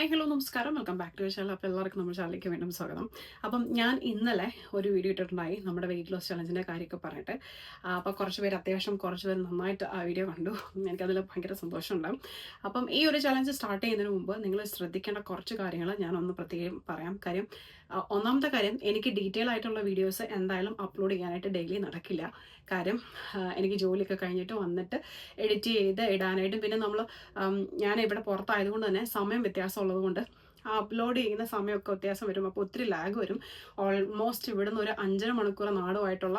Hi hello നമസ്കാരം. Welcome back to channel അപ്പോൾ എല്ലാവർക്കും നമ്മുടെ ചാനലിലേക്ക് വീണ്ടും സ്വാഗതം. അപ്പം ഞാൻ ഇന്നലെ ഒരു വീഡിയോ ഇട്ടിട്ടുണ്ടായി നമ്മുടെ വെയിറ്റ് ലോസ് ചലഞ്ചിന്റെ കാര്യമൊക്കെ പറഞ്ഞിട്ട്. അപ്പോൾ കുറച്ച് പേര് അത്യാവശ്യം കുറച്ച് പേര് നന്നായിട്ട് ആ വീഡിയോ കണ്ടു. എനിക്കതിൽ ഭയങ്കര സന്തോഷമുണ്ട് അപ്പം ഈ ഒരു ചലഞ്ച് സ്റ്റാർട്ട് ചെയ്യുന്നതിന് മുമ്പ് നിങ്ങൾ ശ്രദ്ധിക്കേണ്ട കുറച്ച് കാര്യങ്ങൾ ഞാനൊന്ന് പ്രത്യേകം പറയാം. കാര്യം ഒന്നാമത്തെ കാര്യം എനിക്ക് ഡീറ്റെയിൽ ആയിട്ടുള്ള വീഡിയോസ് എന്തായാലും അപ്ലോഡ് ചെയ്യാനായിട്ട് ഡെയിലി നടക്കില്ല. കാര്യം എനിക്ക് ജോലിയൊക്കെ കഴിഞ്ഞിട്ട് വന്നിട്ട് എഡിറ്റ് ചെയ്ത് ഇടാനായിട്ടും പിന്നെ നമ്മൾ ഞാൻ ഇവിടെ പുറത്തായതുകൊണ്ട് തന്നെ സമയം വ്യത്യാസം ആ അപ്ലോഡ് ചെയ്യുന്ന സമയമൊക്കെ വ്യത്യാസം വരും. അപ്പോൾ ഒത്തിരി ലാഗ് വരും. ഓൾമോസ്റ്റ് ഇവിടുന്ന് ഒരു അഞ്ചര മണിക്കൂർ നാടുമായിട്ടുള്ള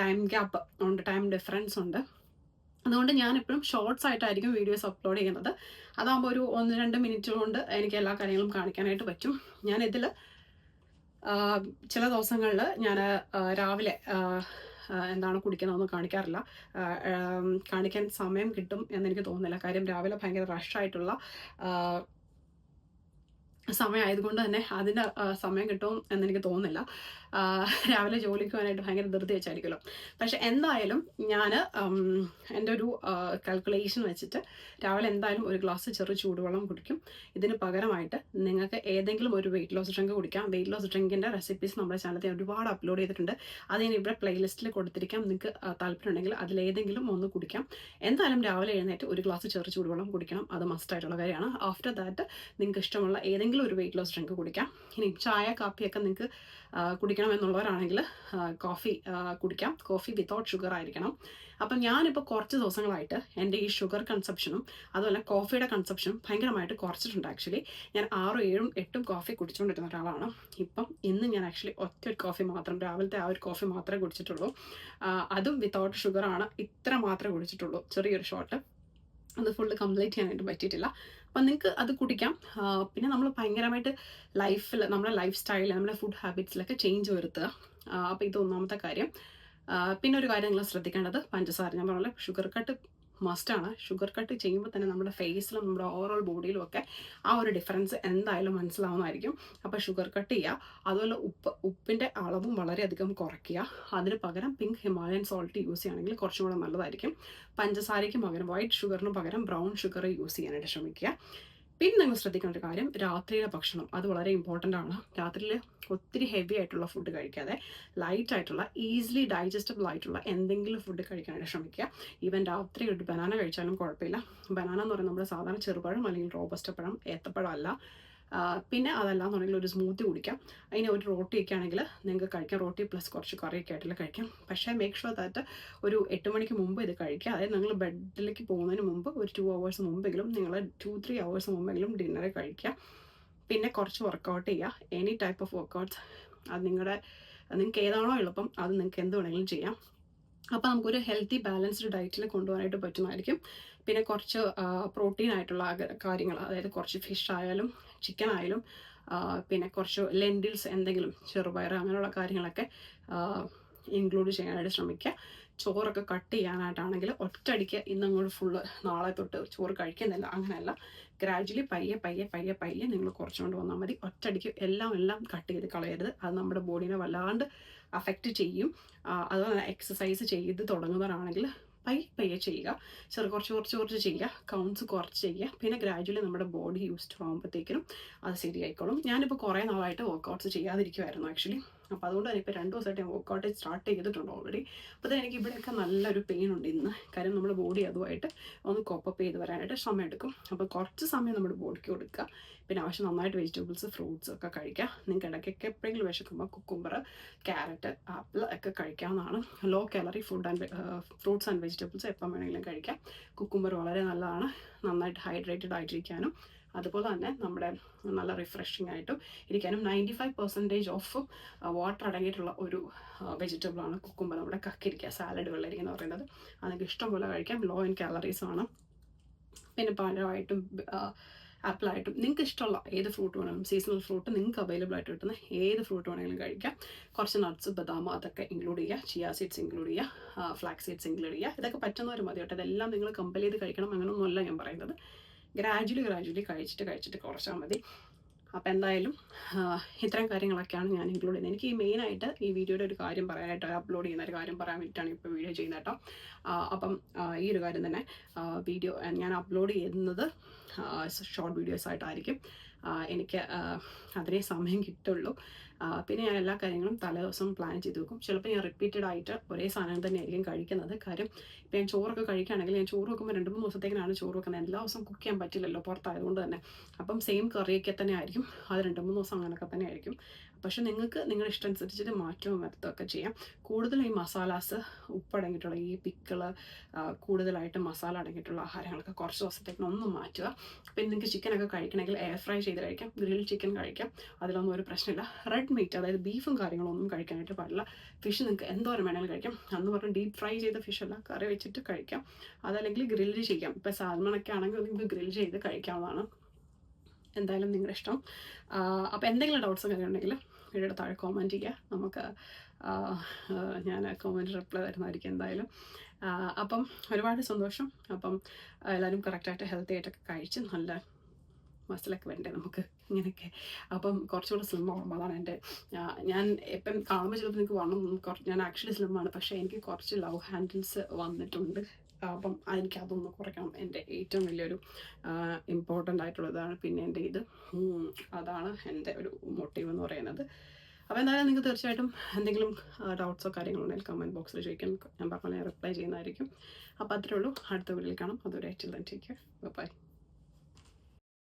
ടൈം ഗ്യാപ്പ് ഉണ്ട് ടൈം ഡിഫറൻസ് ഉണ്ട്. അതുകൊണ്ട് ഞാൻ എപ്പോഴും ഷോർട്സ് ആയിട്ടായിരിക്കും വീഡിയോസ് അപ്ലോഡ് ചെയ്യുന്നത്. അതാകുമ്പോൾ ഒരു ഒന്ന് രണ്ട് മിനിറ്റ് കൊണ്ട് എനിക്ക് എല്ലാ കാര്യങ്ങളും കാണിക്കാനായിട്ട് പറ്റും. ഞാൻ ഇതിൽ ചില ദിവസങ്ങളിൽ ഞാൻ രാവിലെ എന്താണ് കുടിക്കുന്നതെന്ന് കാണിക്കാറില്ല. കാണിക്കാൻ സമയം കിട്ടും എന്നെനിക്ക് തോന്നുന്നില്ല. കാര്യം രാവിലെ ഭയങ്കര റഷായിട്ടുള്ള സമയമായതുകൊണ്ട് തന്നെ അതിന് സമയം കിട്ടും എന്നെനിക്ക് തോന്നുന്നില്ല. രാവിലെ ജോലിക്ക് പോകാനായിട്ട് ഭയങ്കര ധൃതി വെച്ചായിരിക്കുമല്ലോ. പക്ഷെ എന്തായാലും ഞാൻ എന്റെ ഒരു കാൽക്കുലേഷൻ വെച്ചിട്ട് രാവിലെ എന്തായാലും ഒരു ഗ്ലാസ് ചെറു ചൂടുവെള്ളം കുടിക്കും. ഇതിന് പകരമായിട്ട് നിങ്ങൾക്ക് ഏതെങ്കിലും ഒരു വെയിറ്റ് ലോസ് ഡ്രിങ്ക് കുടിക്കാം. വെയിറ്റ് ലോസ് ഡ്രിങ്കിന്റെ റെസിപ്പീസ് നമ്മുടെ ചാനലിൽ ഒരുപാട് അപ്ലോഡ് ചെയ്തിട്ടുണ്ട്. അത് ഞാൻ ഇവിടെ പ്ലേലിസ്റ്റിൽ കൊടുത്തിരിക്കാം. നിങ്ങൾക്ക് താല്പര്യമുണ്ടെങ്കിൽ അതിലേതെങ്കിലും ഒന്ന് കുടിക്കാം. എന്തായാലും രാവിലെ എഴുന്നേറ്റ് ഒരു ഗ്ലാസ് ചെറു ചൂടുവെള്ളം കുടിക്കണം. അത് മസ്റ്റായിട്ടുള്ള കാര്യമാണ്. ആഫ്റ്റർ ദാറ്റ് നിങ്ങൾക്ക് ഇഷ്ടമുള്ള ഏതെങ്കിലും ഒരു വെയിറ്റ് ലോസ് ഡ്രിങ്ക് കുടിക്കാം. ഇനി ചായ കാപ്പിയൊക്കെ നിങ്ങൾക്ക് കുടിക്കണം എന്നുള്ളവരാണെങ്കിൽ കോഫി കുടിക്കാം. കോഫി വിത്തൗട്ട് ഷുഗർ ആയിരിക്കണം. അപ്പം ഞാനിപ്പോൾ കുറച്ച് ദിവസങ്ങളായിട്ട് എന്റെ ഈ ഷുഗർ കൺസപ്ഷനും അതുപോലെ കോഫിയുടെ കൺസപ്ഷനും ഭയങ്കരമായിട്ട് കുറച്ചിട്ടുണ്ട് ആക്ച്വലി ഞാൻ ആറും ഏഴും എട്ടും കോഫി കുടിച്ചുകൊണ്ടിരുന്ന ഒരാളാണ്. ഇപ്പം ഇന്ന് ഞാൻ ആക്ച്വലി ഒറ്റ ഒരു കോഫി മാത്രം രാവിലത്തെ ആ ഒരു കോഫി മാത്രമേ കുടിച്ചിട്ടുള്ളൂ. അതും വിത്തൗട്ട് ഷുഗറാണ് ഇത്ര മാത്രമേ കുടിച്ചിട്ടുള്ളൂ. ചെറിയൊരു ഷോട്ട് അത് ഫുള്ള് കംപ്ലീറ്റ് ചെയ്യാനായിട്ട് പറ്റിയിട്ടില്ല. അപ്പം നിങ്ങൾക്ക് അത് കുടിക്കാം. പിന്നെ നമ്മൾ ഭയങ്കരമായിട്ട് ലൈഫിൽ നമ്മുടെ ലൈഫ് സ്റ്റൈലിൽ നമ്മുടെ ഫുഡ് ഹാബിറ്റ്സിലൊക്കെ ചേഞ്ച് വരുത്തുക. അപ്പോൾ ഇത് ഒന്നാമത്തെ കാര്യം. പിന്നെ ഒരു കാര്യം നിങ്ങൾ ശ്രദ്ധിക്കേണ്ടത് പഞ്ചസാര. ഞാൻ പറഞ്ഞ ഷുഗർ കട്ട് മസ്റ്റാണ് ഷുഗർ കട്ട് ചെയ്യുമ്പോൾ തന്നെ നമ്മുടെ ഫേസിലും നമ്മുടെ ഓവറോൾ ബോഡിയിലും ഒക്കെ ആ ഒരു ഡിഫറൻസ് എന്തായാലും മനസ്സിലാവുന്നതായിരിക്കും. അപ്പോൾ ഷുഗർ കട്ട് ചെയ്യുക അതുപോലെ ഉപ്പ് ഉപ്പിന്റെ അളവും വളരെയധികം കുറയ്ക്കുക. അതിന് പകരം പിങ്ക് ഹിമാലയൻ സോൾട്ട് യൂസ് ചെയ്യുകയാണെങ്കിൽ കുറച്ചും കൂടെ നല്ലതായിരിക്കും. പഞ്ചസാരയ്ക്ക് പകരം വൈറ്റ് ഷുഗറിന് പകരം ബ്രൗൺ ഷുഗർ യൂസ് ചെയ്യാനായിട്ട് ശ്രമിക്കുക. പിന്നെ നിങ്ങൾ ശ്രദ്ധിക്കേണ്ട ഒരു കാര്യം രാത്രിയിലെ ഭക്ഷണം അത് വളരെ ഇമ്പോർട്ടന്റ് ആണ്. രാത്രിയിൽ ഒത്തിരി ഹെവി ആയിട്ടുള്ള ഫുഡ് കഴിക്കാതെ ലൈറ്റ് ആയിട്ടുള്ള ഈസിലി ഡൈജസ്റ്റബിൾ ആയിട്ടുള്ള എന്തെങ്കിലും ഫുഡ് കഴിക്കാനായിട്ട് ശ്രമിക്കുക. ഈവൻ രാത്രി ഒരു ബനാന കഴിച്ചാലും കുഴപ്പമില്ല. ബനാന എന്ന് പറയുന്നത് നമ്മുടെ സാധാരണ ചെറുപഴം അല്ലെങ്കിൽ റോബസ്റ്റ് പഴം ഏത്തപ്പഴം അല്ല. പിന്നെ അതല്ലാന്നുണ്ടെങ്കിൽ ഒരു സ്മൂത്തി കുടിക്കാം. അതിന് ഒരു റോട്ടിയൊക്കെ ആണെങ്കിൽ നിങ്ങൾക്ക് കഴിക്കാം. റോട്ടി പ്ലസ് കുറച്ച് കറിയൊക്കെ ആയിട്ടുള്ള കഴിക്കാം. പക്ഷേ മേക്ക് ഷുവർ ദാറ്റ് ഒരു എട്ട് മണിക്ക് മുമ്പ് ഇത് കഴിക്കുക. അതായത് നിങ്ങൾ ബെഡിലേക്ക് പോകുന്നതിന് മുമ്പ് ഒരു ടു അവേഴ്സ് മുമ്പെങ്കിലും നിങ്ങൾ ടു ത്രീ അവേഴ്സ് മുമ്പെങ്കിലും ഡിന്നർ കഴിക്കുക. പിന്നെ കുറച്ച് വർക്കൗട്ട് ചെയ്യുക. എനി ടൈപ്പ് ഓഫ് വർക്കൗട്ട്സ് അത് നിങ്ങളുടെ നിങ്ങൾക്ക് ഏതാണോ എളുപ്പം അത് നിങ്ങൾക്ക് എന്ത് വേണമെങ്കിലും ചെയ്യാം. അപ്പോൾ നമുക്കൊരു ഹെൽത്തി ബാലൻസ്ഡ് ഡയറ്റിൽ കൊണ്ടുപോകാനായിട്ട് പറ്റുന്നതായിരിക്കും. പിന്നെ കുറച്ച് പ്രോട്ടീൻ ആയിട്ടുള്ള കാര്യങ്ങൾ അതായത് കുറച്ച് ഫിഷ് ആയാലും ചിക്കൻ ആയാലും പിന്നെ കുറച്ച് ലെൻഡിൽസ് എന്തെങ്കിലും ചെറുപയർ അങ്ങനെയുള്ള കാര്യങ്ങളൊക്കെ ഇൻക്ലൂഡ് ചെയ്യാനായിട്ട് ശ്രമിക്കുക. ചോറൊക്കെ കട്ട് ചെയ്യാനായിട്ടാണെങ്കിൽ ഒറ്റയടിക്ക് ഇന്നങ്ങോട്ട് ഫുള്ള് നാളെ തൊട്ട് ചോറ് കഴിക്കുന്നില്ല അങ്ങനെയല്ല. ഗ്രാജുവലി പയ്യെ പയ്യെ പയ്യെ പയ്യെ നിങ്ങൾ കുറച്ചുകൊണ്ട് വന്നാൽ മതി. ഒറ്റയടിക്ക് എല്ലാം എല്ലാം കട്ട് ചെയ്ത് കളയരുത്. അത് നമ്മുടെ ബോഡീനെ വല്ലാണ്ട് അഫക്റ്റ് ചെയ്യും. അതുപോലെ എക്സസൈസ് ചെയ്ത് തുടങ്ങുന്നവരാണെങ്കിൽ പയ്യെ പയ്യെ ചെയ്യുക. ചെറു കുറച്ച് കുറച്ച് കുറച്ച് ചെയ്യുക. കൗണ്ട്സ് കുറച്ച് ചെയ്യുക. പിന്നെ ഗ്രാജുവലി നമ്മുടെ ബോഡി യൂസ്ഡ് ആകുമ്പോഴത്തേക്കിനും അത് ശരിയായിക്കോളും. ഞാനിപ്പോൾ കുറേ നാളായിട്ട് വർക്കൗട്ട്സ് ചെയ്യാതിരിക്കുമായിരുന്നു ആക്ച്വലി അപ്പോൾ അതുകൊണ്ട് തന്നെ ഇപ്പോൾ രണ്ട് ദിവസമായിട്ട് ഞാൻ വർക്കൗട്ട് സ്റ്റാർട്ട് ചെയ്തിട്ടുണ്ട് ഓൾറെഡി അപ്പോൾ തന്നെ എനിക്ക് ഇവിടെയൊക്കെ നല്ലൊരു പെയിൻ ഉണ്ട് ഇന്ന്. കാര്യം നമ്മുടെ ബോഡി അതുമായിട്ട് ഒന്ന് കോപ്പപ്പ് ചെയ്ത് വരാനായിട്ട് സമയമെടുക്കും. അപ്പോൾ കുറച്ച് സമയം നമ്മുടെ ബോഡിക്ക് കൊടുക്കുക. പിന്നെ ആവശ്യം നന്നായിട്ട് വെജിറ്റബിൾസ് ഫ്രൂട്ട്സ് ഒക്കെ കഴിക്കുക. നിങ്ങൾക്ക് ഇടയ്ക്കൊക്കെ എപ്പോഴെങ്കിലും വിശക്കുമ്പോൾ കുക്കുംബർ ക്യാരറ്റ് ആപ്പിൾ ഒക്കെ കഴിക്കാവുന്നതാണ്. Low calorie food and fruits and vegetables എപ്പം വേണമെങ്കിലും കഴിക്കാം. കുക്കുംബർ വളരെ നല്ലതാണ്. നന്നായിട്ട് ഹൈഡ്രേറ്റഡ് ആയിട്ടിരിക്കാനും. അതുപോലെ തന്നെ നമ്മുടെ നല്ല റിഫ്രഷിംഗ് ആയിട്ടും ഇരിക്കാനും ninety five percentage of water അടങ്ങിയിട്ടുള്ള ഒരു വെജിറ്റബിളാണ് കുക്കുംബർ നമ്മുടെ കക്കിരിക്ക സാലഡ് വെള്ളരിക്ക എന്ന് പറയുന്നത്. അതൊക്കെ ഇഷ്ടംപോലെ കഴിക്കാം. ലോ ഇൻ കാലറീസ് ആണ്. പിന്നെ പഴമായിട്ടും ആപ്പിളായിട്ടും നിങ്ങൾക്ക് ഇഷ്ടമുള്ള ഏത് ഫ്രൂട്ട് വേണമെങ്കിലും സീസണൽ ഫ്രൂട്ട് നിങ്ങൾക്ക് അവൈലബിൾ ആയിട്ട് കിട്ടുന്ന ഏത് ഫ്രൂട്ട് വേണമെങ്കിലും കഴിക്കാം. കുറച്ച് നട്ട്സ് ബദാമ അതൊക്കെ ഇൻക്ലൂഡ് ചെയ്യുക. ചിയാ സീഡ്സ് ഇൻക്ലൂഡ് ചെയ്യുക. ഫ്ലാക്സ് സീഡ്സ് ഇൻക്ലൂഡ് ചെയ്യുക. ഇതൊക്കെ പറ്റുന്നവർ മതി കേട്ടോ. ഇതെല്ലാം നിങ്ങൾ കമ്പൽ ചെയ്ത് കഴിക്കണം. അങ്ങനെയൊന്നുമല്ല ഞാൻ പറയുന്നത്. ഗ്രാജുവലി ഗ്രാജുവലി കഴിച്ചിട്ട് കഴിച്ചിട്ട് കുറച്ചാൽ മതി. അപ്പോൾ എന്തായാലും ഇത്തരം കാര്യങ്ങളൊക്കെയാണ് ഞാൻ ഇൻക്ലൂഡ് ചെയ്യുന്നത്. എനിക്ക് മെയിനായിട്ട് ഈ വീഡിയോയുടെ ഒരു കാര്യം പറയാനായിട്ട് അപ്ലോഡ് ചെയ്യുന്ന ഒരു കാര്യം പറയാൻ വേണ്ടിയിട്ടാണ് ഇപ്പോൾ വീഡിയോ ചെയ്യുന്നത് കേട്ടോ. അപ്പം ഈ ഒരു കാര്യം തന്നെ വീഡിയോ ഞാൻ അപ്ലോഡ് ചെയ്യുന്നത് ഷോർട്ട് വീഡിയോസ് ആയിട്ടായിരിക്കും. എനിക്ക് അതിനേ സമയം കിട്ടുള്ളൂ. പിന്നെ ഞാൻ എല്ലാ കാര്യങ്ങളും തലേ ദിവസം പ്ലാൻ ചെയ്ത് വെക്കും. ചിലപ്പോൾ ഞാൻ റിപ്പീറ്റഡ് ആയിട്ട് ഒരേ സാധനം തന്നെയായിരിക്കും കഴിക്കുന്നത്. കാര്യം ഇപ്പം ഞാൻ ചോറൊക്കെ കഴിക്കുകയാണെങ്കിൽ ഞാൻ ചോറ് വെക്കുമ്പോൾ രണ്ട് മൂന്ന് ദിവസത്തേക്കാണ് ചോറ് വെക്കുന്നത്. എല്ലാ ദിവസവും കുക്ക് ചെയ്യാൻ പറ്റില്ലല്ലോ പുറത്തായതുകൊണ്ട് തന്നെ. അപ്പം സെയിം കറിയൊക്കെ തന്നെ ആയിരിക്കും അത് രണ്ട് മൂന്ന് ദിവസം അങ്ങനെയൊക്കെ തന്നെ ആയിരിക്കും പക്ഷെ നിങ്ങൾക്ക് നിങ്ങളുടെ ഇഷ്ടം അനുസരിച്ചിട്ട് മാറ്റവും വരുത്തുകയൊക്കെ ചെയ്യാം. കൂടുതലും ഈ മസാലാസ് ഉപ്പടങ്ങിയിട്ടുള്ള ഈ പിക്കിൾ കൂടുതലായിട്ട് മസാല അടങ്ങിയിട്ടുള്ള ആഹാരങ്ങളൊക്കെ കുറച്ച് ദിവസത്തേക്ക് ഒന്ന് മാറ്റുക. പിന്നെ നിങ്ങൾക്ക് ചിക്കനൊക്കെ കഴിക്കണമെങ്കിൽ എയർ ഫ്രൈ ചെയ്ത് കഴിക്കാം. ഗ്രിൽ ചിക്കൻ കഴിക്കാം. അതിലൊന്നും ഒരു പ്രശ്നമില്ല. റെഡ് മീറ്റ് അതായത് ബീഫും കാര്യങ്ങളൊന്നും കഴിക്കാനായിട്ട് പാടില്ല. ഫിഷ് നിങ്ങൾക്ക് എന്തോരം വേണമെങ്കിലും കഴിക്കാം. അന്ന് പറഞ്ഞ് ഡീപ് ഫ്രൈ ചെയ്ത ഫിഷ് അല്ല കറി വെച്ചിട്ട് കഴിക്കാം. അതല്ലെങ്കിൽ ഗ്രില്ല് ചെയ്യാം. ഇപ്പോൾ സാൽമണൊക്കെ ആണെങ്കിൽ നിങ്ങൾക്ക് ഗ്രിൽ ചെയ്ത് കഴിക്കാവുന്നതാണ്. എന്തായാലും നിങ്ങളുടെ ഇഷ്ടം. അപ്പോൾ എന്തെങ്കിലും ഡൗട്ട്സ് ഒക്കെ ഉണ്ടെങ്കിൽ വീഡിയോയുടെ താഴെ കോമന്റ് ചെയ്യുക. നമുക്ക് ഞാൻ കോമന്റ് റിപ്ലൈ തരുന്നതായിരിക്കും എന്തായാലും. അപ്പം ഒരുപാട് സന്തോഷം. അപ്പം എല്ലാവരും കറക്റ്റായിട്ട് ഹെൽത്തി ആയിട്ടൊക്കെ കഴിച്ച് നല്ല മസിലൊക്കെ വേണ്ടേ നമുക്ക് ഇങ്ങനെയൊക്കെ. അപ്പം കുറച്ചുകൂടെ സ്ലിം ആവുമ്പോൾ അതാണ് എന്റെ ഞാൻ എപ്പം കാണുമ്പോൾ ചിലപ്പോൾ നിങ്ങൾക്ക് വണ്ണം കുറച്ച് ഞാൻ ആക്ച്വലി സ്ലിമ്മാണ് പക്ഷേ എനിക്ക് കുറച്ച് ലവ് ഹാൻഡിൽസ് വന്നിട്ടുണ്ട്. അപ്പം എനിക്ക് അതൊന്ന് കുറയ്ക്കണം. എന്റെ ഏറ്റവും വലിയൊരു ഇമ്പോർട്ടന്റ് ആയിട്ടുള്ളതാണ് പിന്നെ എന്റെ ഇത്. അതാണ് എന്റെ ഒരു മോട്ടീവ് എന്ന് പറയുന്നത്. അപ്പോൾ എന്തായാലും നിങ്ങൾക്ക് തീർച്ചയായിട്ടും എന്തെങ്കിലും ഡൗട്ട്സോ കാര്യങ്ങളോ ഉണ്ടെങ്കിൽ കമന്റ് ബോക്സിൽ ചോദിക്കാൻ ഞാൻ പറഞ്ഞ റിപ്ലൈ ചെയ്യുന്നതായിരിക്കും. അപ്പോൾ അത്രേ ഉള്ളൂ. അടുത്ത വീട്ടിൽ കാണാം. അതുവരെ ടേക്ക് കെയർ ബൈ